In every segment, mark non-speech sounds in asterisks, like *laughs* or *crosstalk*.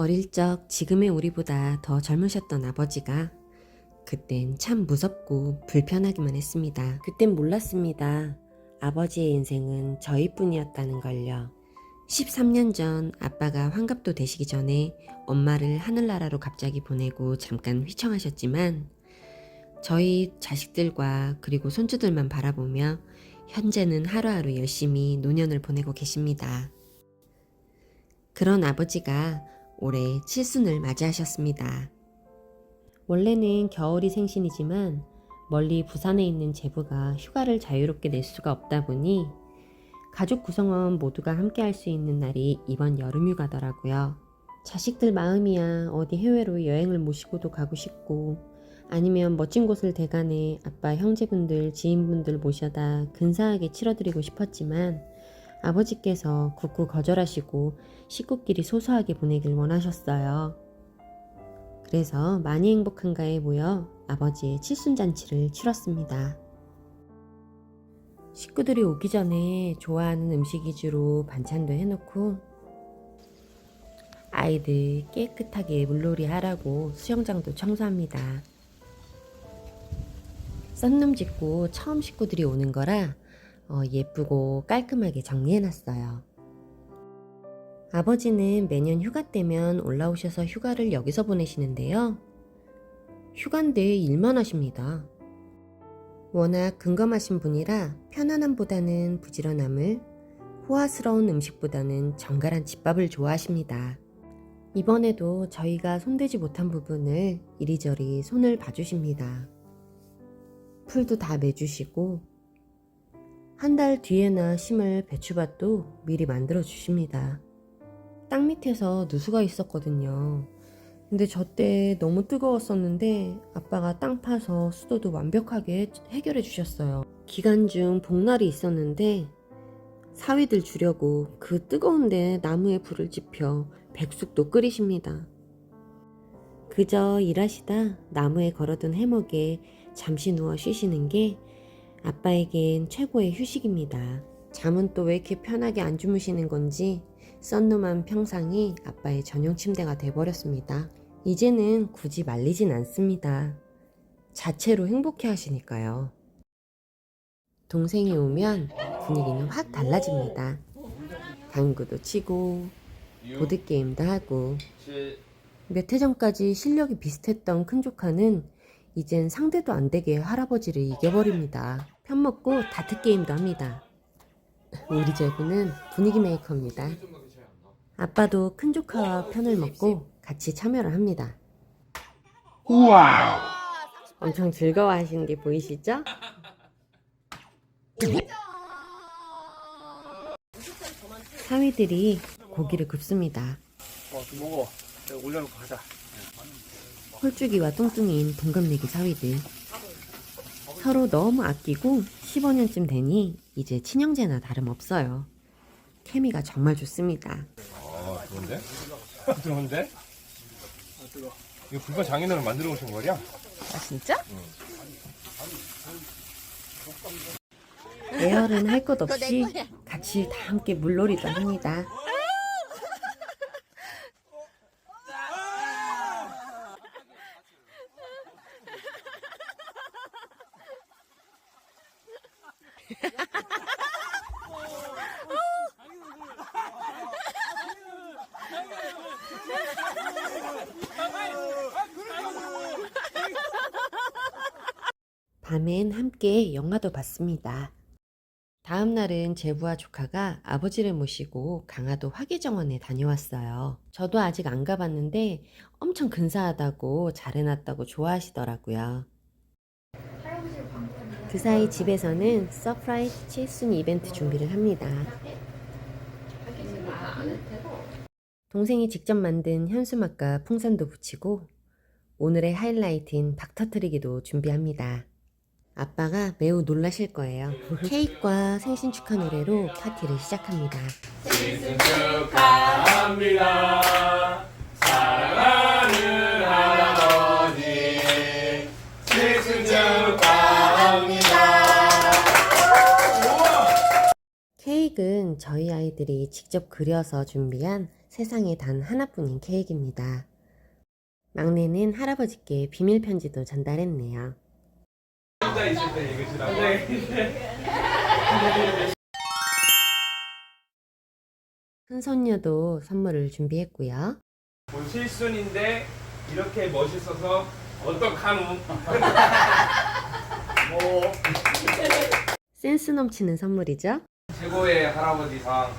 어릴 적 지금의 우리보다 더 젊으셨던 아버지가 그땐 참 무섭고 불편하기만 했습니다. 그땐 몰랐습니다. 아버지의 인생은 저희뿐이었다는 걸요. 13년 전 아빠가 환갑도 되시기 전에 엄마를 하늘나라로 갑자기 보내고 잠깐 휘청하셨지만 저희 자식들과 그리고 손주들만 바라보며 현재는 하루하루 열심히 노년을 보내고 계십니다. 그런 아버지가 올해 칠순을 맞이하셨습니다. 원래는 겨울이 생신이지만 멀리 부산에 있는 제부가 휴가를 자유롭게 낼 수가 없다 보니 가족 구성원 모두가 함께 할 수 있는 날이 이번 여름 휴가더라고요. 자식들 마음이야 어디 해외로 여행을 모시고도 가고 싶고 아니면 멋진 곳을 대간해 아빠 형제분들 지인분들 모셔다 근사하게 치러드리고 싶었지만 아버지께서 굳고 거절하시고 식구끼리 소소하게 보내길 원하셨어요. 그래서 많이 행복한가에 모여 아버지의 칠순잔치를 치렀습니다. 식구들이 오기 전에 좋아하는 음식 위주로 반찬도 해놓고 아이들 깨끗하게 물놀이 하라고 수영장도 청소합니다. 썬룸 짓고 처음 식구들이 오는 거라 어, 예쁘고 깔끔하게 정리해놨어요. 아버지는 매년 휴가 때면 올라오셔서 휴가를 여기서 보내시는데요. 휴가인데 일만 하십니다. 워낙 근검하신 분이라 편안함보다는 부지런함을, 호화스러운 음식보다는 정갈한 집밥을 좋아하십니다. 이번에도 저희가 손대지 못한 부분을 이리저리 손을 봐주십니다. 풀도 다 매주시고 한 달 뒤에나 심을 배추밭도 미리 만들어 주십니다. 땅 밑에서 누수가 있었거든요. 근데 저 때 너무 뜨거웠었는데 아빠가 땅 파서 수도도 완벽하게 해결해 주셨어요. 기간 중 복날이 있었는데 사위들 주려고 그 뜨거운데 나무에 불을 지펴 백숙도 끓이십니다. 그저 일하시다 나무에 걸어둔 해먹에 잠시 누워 쉬시는 게 아빠에겐 최고의 휴식입니다. 잠은 또 왜 이렇게 편하게 안 주무시는 건지 썬룸한 평상이 아빠의 전용 침대가 돼버렸습니다. 이제는 굳이 말리진 않습니다. 자체로 행복해 하시니까요. 동생이 오면 분위기는 확 달라집니다. 당구도 치고, 보드게임도 하고, 몇 해 전까지 실력이 비슷했던 큰 조카는 이젠 상대도 안 되게 할아버지를 이겨버립니다. 편먹고 다트게임도 합니다. 우리 제부는 분위기 메이커입니다. 아빠도 큰 조카와 편을 먹고 같이 참여를 합니다. 우와. 엄청 즐거워하시는 게 보이시죠? 사위들이 고기를 굽습니다. 어, 좀 먹어. 내가 올려놓고 가자. 홀쭉이와 뚱뚱이인 동갑내기 사위들. 서로 너무 아끼고 15년쯤 되니 이제 친형제나 다름없어요. 케미가 정말 좋습니다. 아, 좋은데? *laughs* 부드러운데? 이거 불법 장인어른 만들어 오신 거냐? 아 진짜? 예열은 할 것 없이 같이 다 함께 물놀이도 합니다. 밤엔 함께 영화도 봤습니다. 다음 날은 제부와 조카가 아버지를 모시고 강화도 화계정원에 다녀왔어요. 저도 아직 안 가봤는데 엄청 근사하다고 잘 해놨다고 좋아하시더라고요. 그 사이 집에서는 서프라이즈 칠순 이벤트 준비를 합니다. 동생이 직접 만든 현수막과 풍선도 붙이고 오늘의 하이라이트인 박 터트리기도 준비합니다. 아빠가 매우 놀라실 거예요. 케이크와 생신 축하 노래로 파티를 시작합니다. 생신 축하합니다. 사랑하는 할아버지. 생신 축하합니다. 케이크는 저희 아이들이 직접 그려서 준비한 세상에 단 하나뿐인 케이크입니다. 막내는 할아버지께 비밀 편지도 전달했네요. 혼자 있을 때때 큰손녀도 선물을 준비했고요. 뭐 실순인데 이렇게 멋있어서 어떡하노 *laughs* 뭐 센스 넘치는 선물이죠? 최고의 할아버지상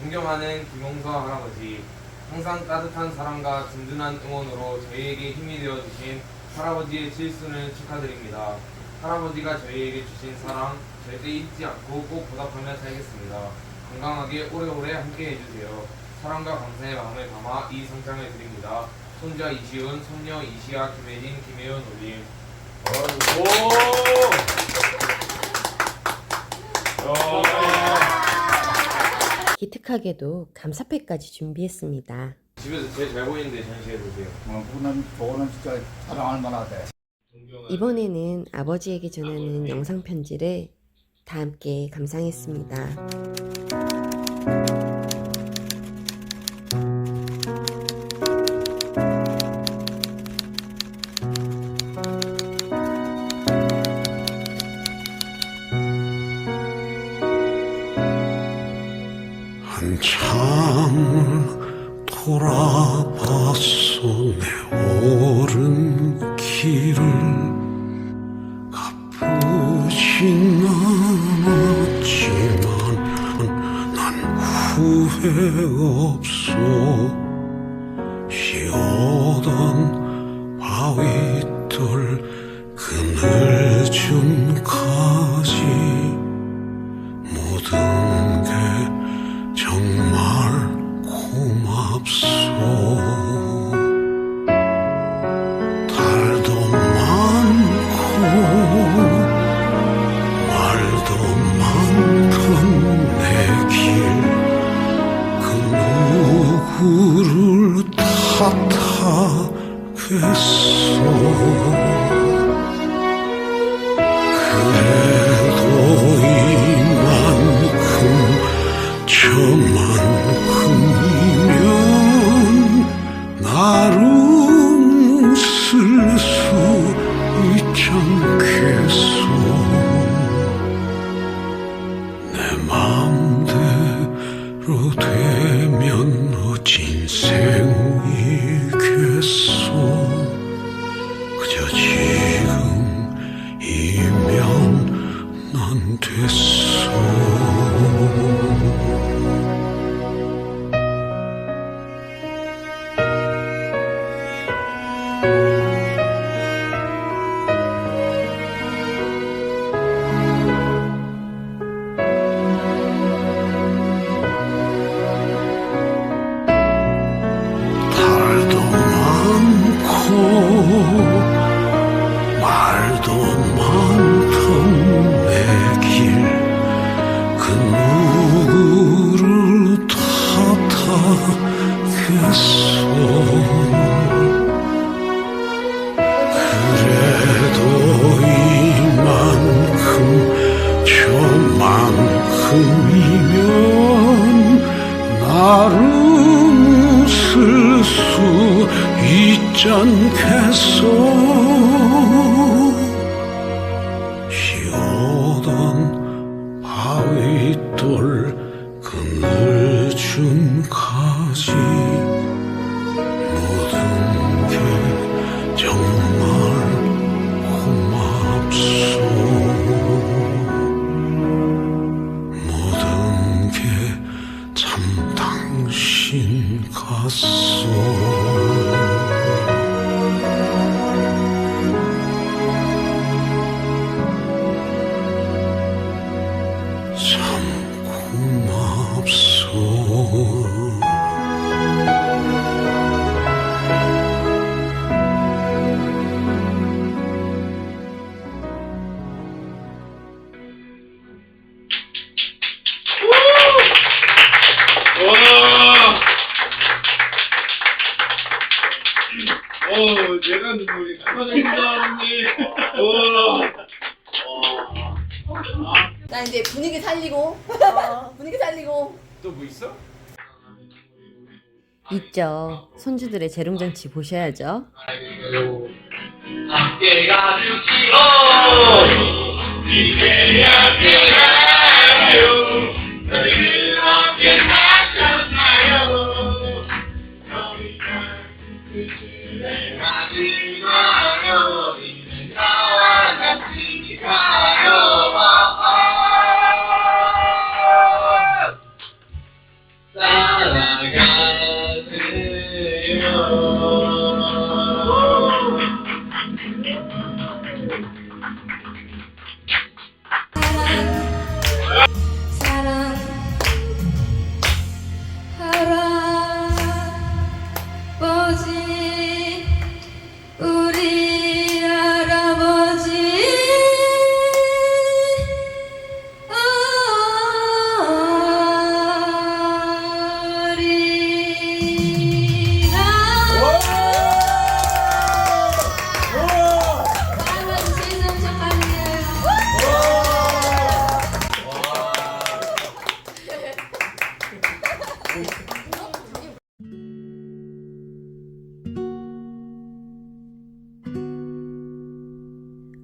존경하는 김홍서 할아버지 항상 따뜻한 사랑과 든든한 응원으로 저희에게 힘이 되어 주신 할아버지의 칠순을 축하드립니다. 할아버지가 저희에게 주신 사랑 절대 잊지 않고 꼭 보답하며 살겠습니다. 건강하게 오래오래 함께 해주세요. 사랑과 감사의 마음을 담아 이 성장을 드립니다. 손자 이시훈, 손녀 이시아, 김혜진, 김혜연 올림. 오 기특하게도 감사패까지 준비했습니다. 집에서 제일 잘 보이는데 전시해 보세요. 어, 그거는 저거는 진짜 사랑할 만하대. 이번에는 아버지에게 전하는 영상 편지를 다 함께 감상했습니다. 한참을 돌아봤어 내 오른 길을 가쁘진 않았지만 난 후회 없어 누구를 탓하겠소 저만큼이면 나름 쓸수 있지 않겠소 나 이제 분위기 살리고 *laughs* 분위기 살리고 또 뭐 있어? 있죠. 손주들의 재롱잔치 보셔야죠. 함께 가 주시오 이제 함께 가요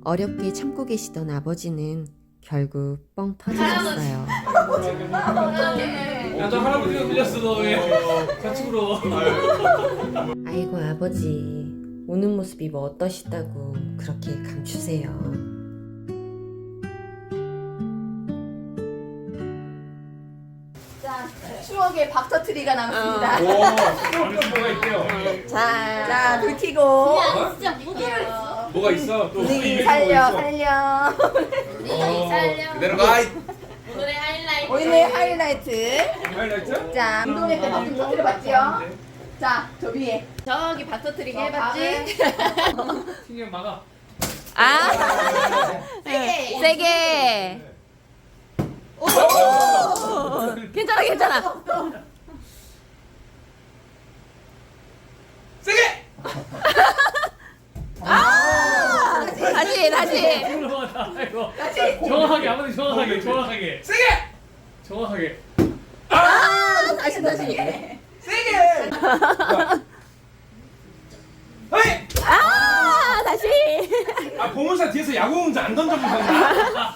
어렵게 참고 계시던 아버지는 결국 뻥 터지셨어요. 야너 할아버지가 빌렸어 너 왜? 같이 울어. 아이고 아버지 우는 모습이 뭐 어떠시다고 그렇게 감추세요. 추억의 박터트리가 남았습니다. 오, *laughs* 또 뭐가 있대요? 자, 자, 불 켜고. 진짜 무더랬어 뭐가 있어? 또 분위기 살려, 살려. *laughs* 어, 살려 그대로 가. 오늘의 하이라이트 오늘의 하이라이트. 하이라이트? 자, 운동회 때 박좀 터트려봤지요? 자, 저 위에. 저기 박터트리게 해봤지? 신경 막아. 아 세게. 세게. 괜찮아 괜찮아. 세게. 다시 다시. 올라가다. 아이고. 다시. 정확하게 아버지 정확하게 정확하게. 세게. 정확하게. 다시, 다시. 헤이! 아 다시. 아, 보문사 뒤에서 야구공자 안 던져보셨나?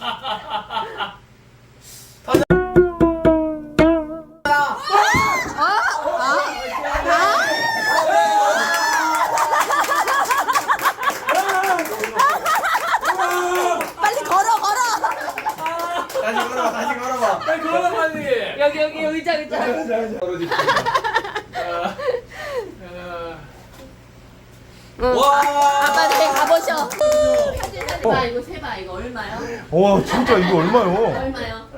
여기 의자 의자. 아, 아빠 저기 가보셔. 세봐 이거 세봐 이거 얼마요? 와, 진짜 이거 얼마요? 얼마요?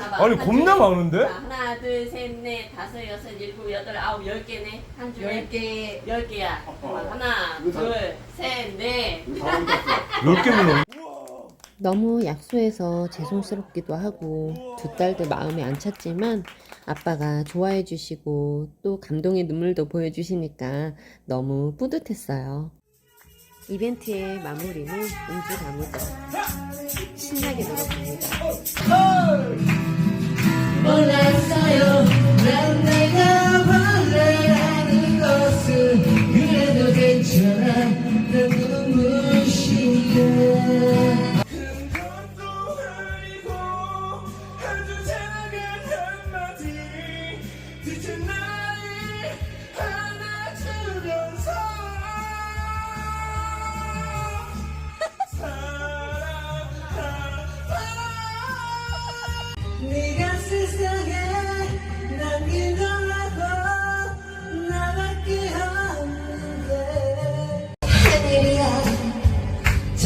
봐봐. 아니, 한 겁나 줄에. 많은데? 자, 하나 둘셋넷 다섯 여섯 일곱 여덟 아홉 열 개네 한 줄에 열 개. 열 개야 하나 둘셋넷 10개면 넘 너무 약소해서 죄송스럽기도 하고 두 딸도 마음에 안 찼지만 아빠가 좋아해 주시고 또 감동의 눈물도 보여주시니까 너무 뿌듯했어요. 이벤트의 마무리는 음주 가무죠. 신나게 놀아봅니다.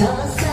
저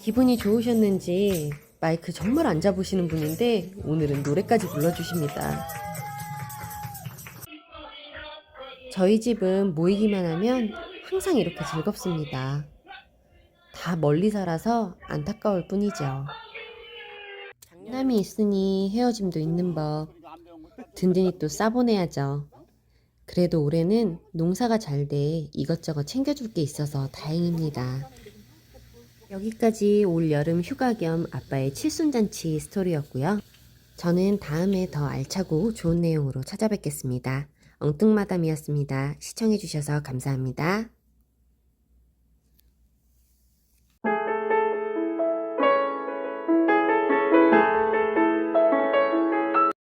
기분이 좋으셨는지 마이크 정말 안 잡으시는 분인데 오늘은 노래까지 불러주십니다. 저희 집은 모이기만 하면 항상 이렇게 즐겁습니다. 다 멀리 살아서 안타까울 뿐이죠. 장남이 있으니 헤어짐도 있는 법. 든든히 또 싸보내야죠. 그래도 올해는 농사가 잘 돼 이것저것 챙겨줄 게 있어서 다행입니다. 여기까지 올 여름 휴가 겸 아빠의 칠순잔치 스토리였고요. 저는 다음에 더 알차고 좋은 내용으로 찾아뵙겠습니다. 엉뚱마담이었습니다. 시청해주셔서 감사합니다.